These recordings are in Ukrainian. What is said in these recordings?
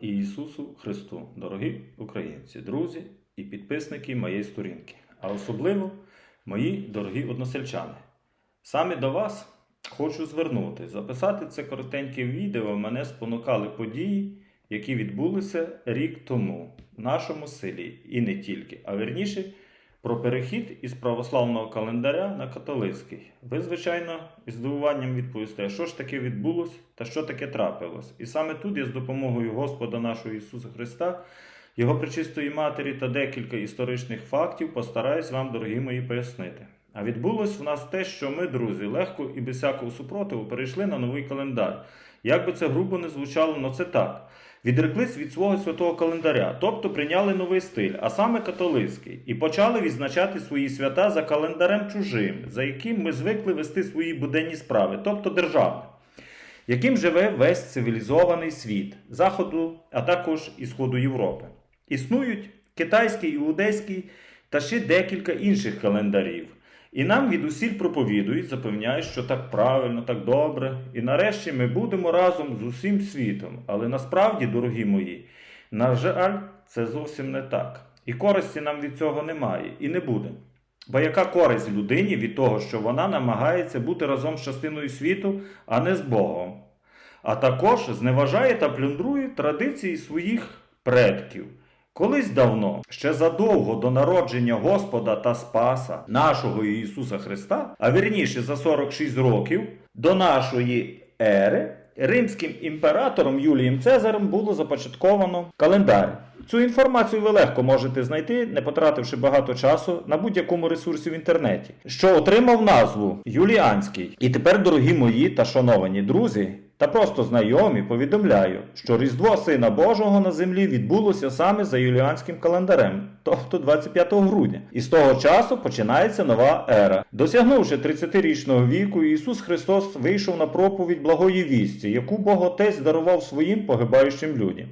Ісусу Христу, дорогі українці, друзі і підписники моєї сторінки, а особливо мої дорогі односельчани. Саме до вас хочу звернути, записати це коротеньке відео мене спонукали події, які відбулися рік тому в нашому селі, і не тільки, а верніше про перехід із православного календаря на католицький. Ви, звичайно, із здивуванням відповісте, що ж таке відбулось та що таке трапилось. І саме тут я з допомогою Господа нашого Ісуса Христа, Його пречистої Матері та декілька історичних фактів постараюсь вам, дорогі мої, пояснити. А відбулось в нас те, що ми, друзі, легко і без всякого супротиву перейшли на новий календар. Як би це грубо не звучало, але це так. Відреклись від свого святого календаря, тобто прийняли новий стиль, а саме католицький, і почали відзначати свої свята за календарем чужим, за яким ми звикли вести свої буденні справи, тобто державним, яким живе весь цивілізований світ Заходу, а також і Сходу Європи. Існують китайський, іудейський та ще декілька інших календарів. І нам від усіль проповідують, запевняють, що так правильно, так добре. І нарешті ми будемо разом з усім світом. Але насправді, дорогі мої, на жаль, це зовсім не так. І користі нам від цього немає і не буде. Бо яка користь людині від того, що вона намагається бути разом з частиною світу, а не з Богом? А також зневажає та плюндрує традиції своїх предків. Колись давно, ще задовго до народження Господа та Спаса, нашого Ісуса Христа, а вірніше за 46 років до нашої ери, римським імператором Юлієм Цезарем було започатковано календар. Цю інформацію ви легко можете знайти, не потративши багато часу на будь-якому ресурсі в інтернеті, що отримав назву Юліанський. І тепер, дорогі мої та шановані друзі, та просто знайомі, повідомляю, що Різдво Сина Божого на землі відбулося саме за юліанським календарем, тобто 25 грудня. І з того часу починається нова ера. Досягнувши 30-річного віку, Ісус Христос вийшов на проповідь благої вісті, яку Бог Отець дарував своїм погибаючим людям.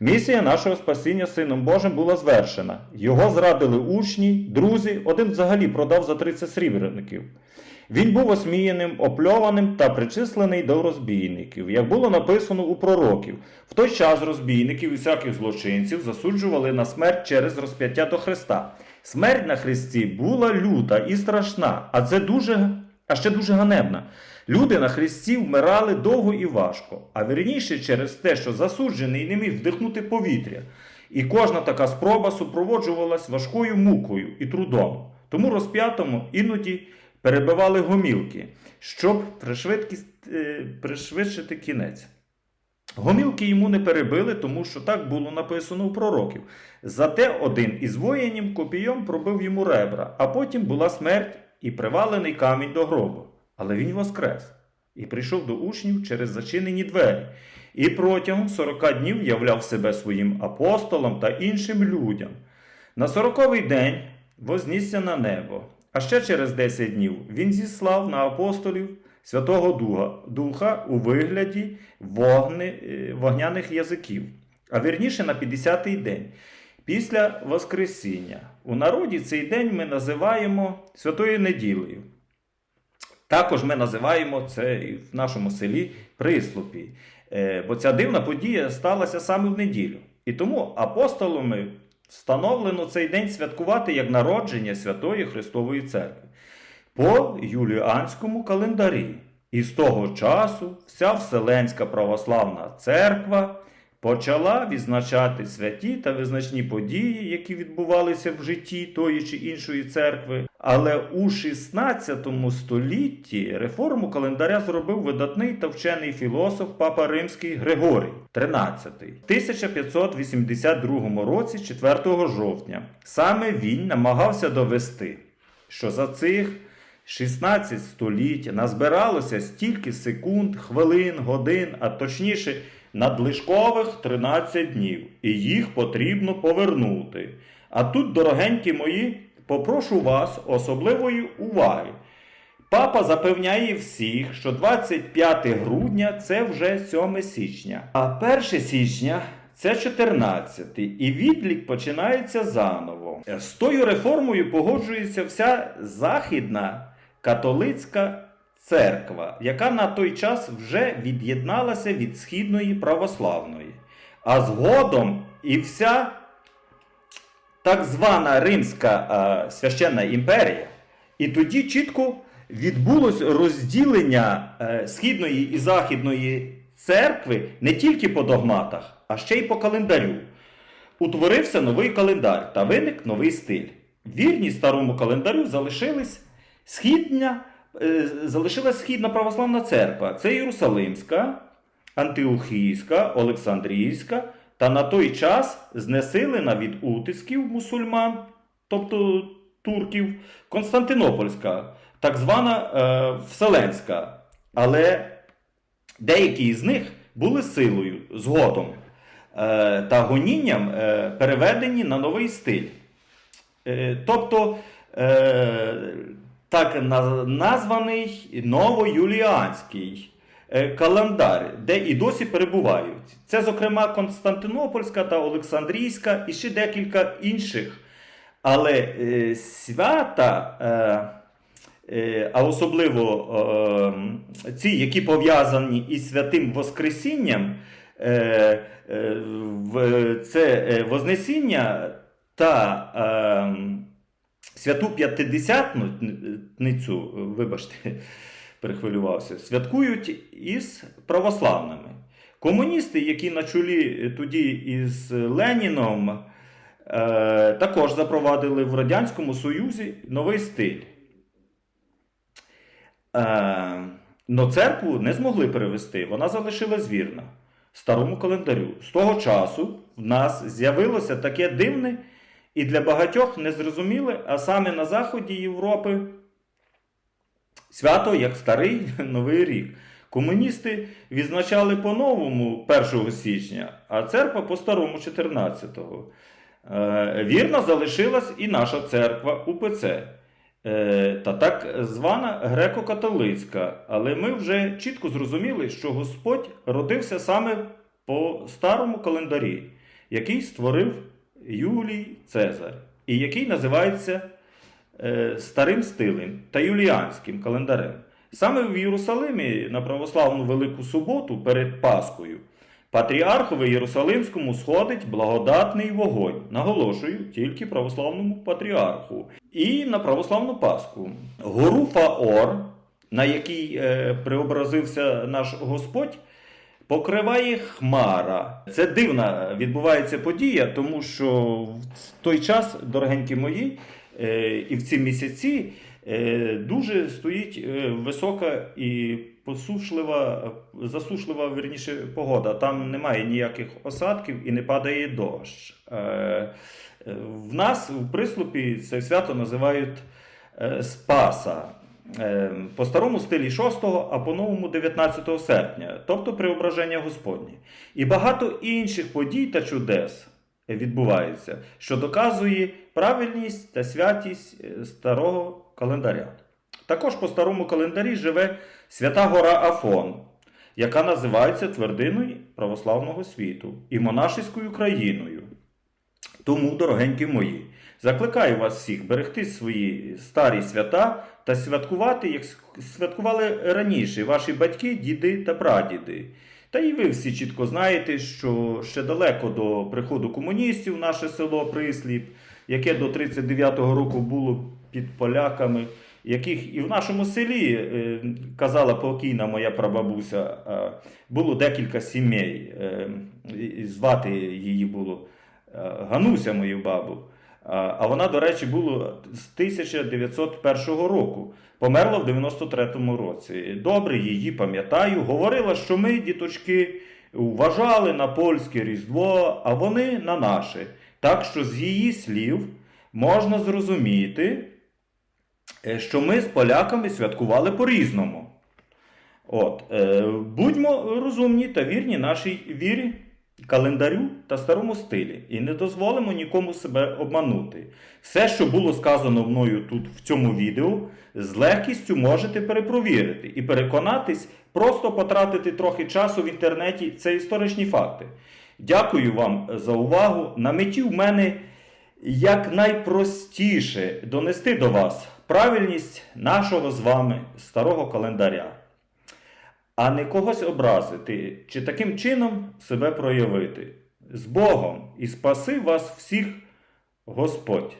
Місія нашого спасіння Сином Божим була звершена. Його зрадили учні, друзі, один взагалі продав за 30 срібреників. Він був осміяним, опльованим та причислений до розбійників, як було написано у пророків. В той час розбійників і всяких злочинців засуджували на смерть через розп'яття до Христа. Смерть на Христі була люта і страшна, а це дуже, а ще дуже ганебна. Люди на Христі вмирали довго і важко, а вірніше через те, що засуджений не міг вдихнути повітря. І кожна така спроба супроводжувалась важкою мукою і трудом. Тому розп'ятому іноді перебивали гомілки, щоб е, пришвидшити кінець. Гомілки йому не перебили, тому що так було написано у пророків. Зате один із воїнів копійом пробив йому ребра, а потім була смерть і привалений камінь до гробу. Але він воскрес і прийшов до учнів через зачинені двері, і протягом 40 днів являв себе своїм апостолам та іншим людям. На сороковий день вознісся на небо, а ще через 10 днів він зіслав на апостолів Святого Духа, у вигляді вогни, е, вогняних язиків, а вірніше на 50-й день. Після Воскресіння. У народі цей день ми називаємо Святою Неділею. Також ми називаємо це в нашому селі прислупі. Е, Бо ця дивна подія сталася саме в неділю. І тому апостолами встановлено цей день святкувати як народження Святої Христової Церкви по юліанському календарі. І з того часу вся Вселенська православна церква почала відзначати святі та визначні події, які відбувалися в житті тої чи іншої церкви. Але у 16 столітті реформу календаря зробив видатний та вчений філософ Папа Римський Григорій XIII. В 1582 році, 4 жовтня, саме він намагався довести, що за цих 16 століть назбиралося стільки секунд, хвилин, годин, а точніше надлишкових 13 днів, і їх потрібно повернути. А тут, дорогенькі мої, попрошу вас особливої уваги. Папа запевняє всіх, що 25 грудня це вже 7 січня, а 1 січня це 14, і відлік починається заново. З тою реформою погоджується вся західна католицька церква, яка на той час вже від'єдналася від східної православної. а згодом і вся так звана Римська е, священна імперія. І тоді чітко відбулось розділення е, східної і західної церкви не тільки по догматах, а ще й по календарю. Утворився новий календар та виник новий стиль. Вірні старому календарю залишились східня, е, залишилась східна православна церква. Це Єрусалимська, Антиохійська, Олександрійська та на той час знесилена від утисків мусульман, тобто турків, Константинопольська, так звана е, Вселенська. Але деякі з них були силою згодом е, та гонінням е, переведені на новий стиль. Е, тобто е, так названий новоюліанський календар, де і досі перебувають. Це, зокрема, Константинопольська та Олександрійська і ще декілька інших. Але е, свята, е, е, а особливо е, ці, які пов'язані із святим Воскресінням, е, е, в- це е, Вознесіння та е, святу П'ятидесятницю, вибачте, перехвилювався, святкують із православними. Комуністи, які на чолі тоді із Леніном, е, також запровадили в Радянському Союзі новий стиль. Е, но церкву не змогли перевести, вона залишилась вірна старому календарю. З того часу в нас з'явилося таке дивне і для багатьох незрозуміле, а саме на заході Європи свято як старий Новий рік. Комуністи відзначали по-новому 1 січня, а церква по-старому 14-го. Е, Вірно залишилась і наша церква УПЦ. Е, Та так звана греко-католицька. Але ми вже чітко зрозуміли, що Господь родився саме по старому календарі, який створив Юлій Цезар, і який називається старим стилем та юліанським календарем. Саме в Єрусалимі на православну Велику Суботу перед Паскою патріархові Єрусалимському сходить благодатний вогонь. Наголошую, тільки православному патріарху. І на православну Пасху. Гору Фаор, на якій е, преобразився наш Господь, покриває хмара. Це дивна відбувається подія, тому що в той час, дорогенькі мої, е, і в ці місяці е, дуже стоїть е, висока і посушлива, засушлива верніше, погода. Там немає ніяких осадків і не падає дощ. Е, е, В нас в прислупі це свято називають е, Спаса. Е, По старому стилі 6, а по новому 19 серпня, тобто преображення Господнє. І багато інших подій та чудес відбувається, що доказує правильність та святість е, старого календаря. Також по старому календарі живе свята гора Афон, яка називається твердиною православного світу і монашеською країною. Тому, дорогенькі мої, закликаю вас всіх берегти свої старі свята та святкувати, як святкували раніше ваші батьки, діди та прадіди. Та і ви всі чітко знаєте, що ще далеко до приходу комуністів наше село Присліп, яке до 39-го року було під поляками, яких і в нашому селі, е, казала покійна моя прабабуся, е, було декілька сімей. е, Звати її було Гануся, мою бабу. А вона, до речі, була з 1901 року. Померла в 93-му році. Добре її пам'ятаю. Говорила, що ми, діточки, вважали на польське Різдво, а вони на наше. Так що з її слів можна зрозуміти, е, що ми з поляками святкували по-різному. От, е, будьмо розумні та вірні нашій вірі, календарю та старому стилі, і не дозволимо нікому себе обманути. Все, що було сказано мною тут в цьому відео, з легкістю можете перепровірити і переконатись, просто потратити трохи часу в інтернеті це історичні факти. Дякую вам за увагу. На меті в мене якнайпростіше донести до вас правильність нашого з вами старого календаря, а не когось образити чи таким чином себе проявити. З Богом і спаси вас всіх Господь.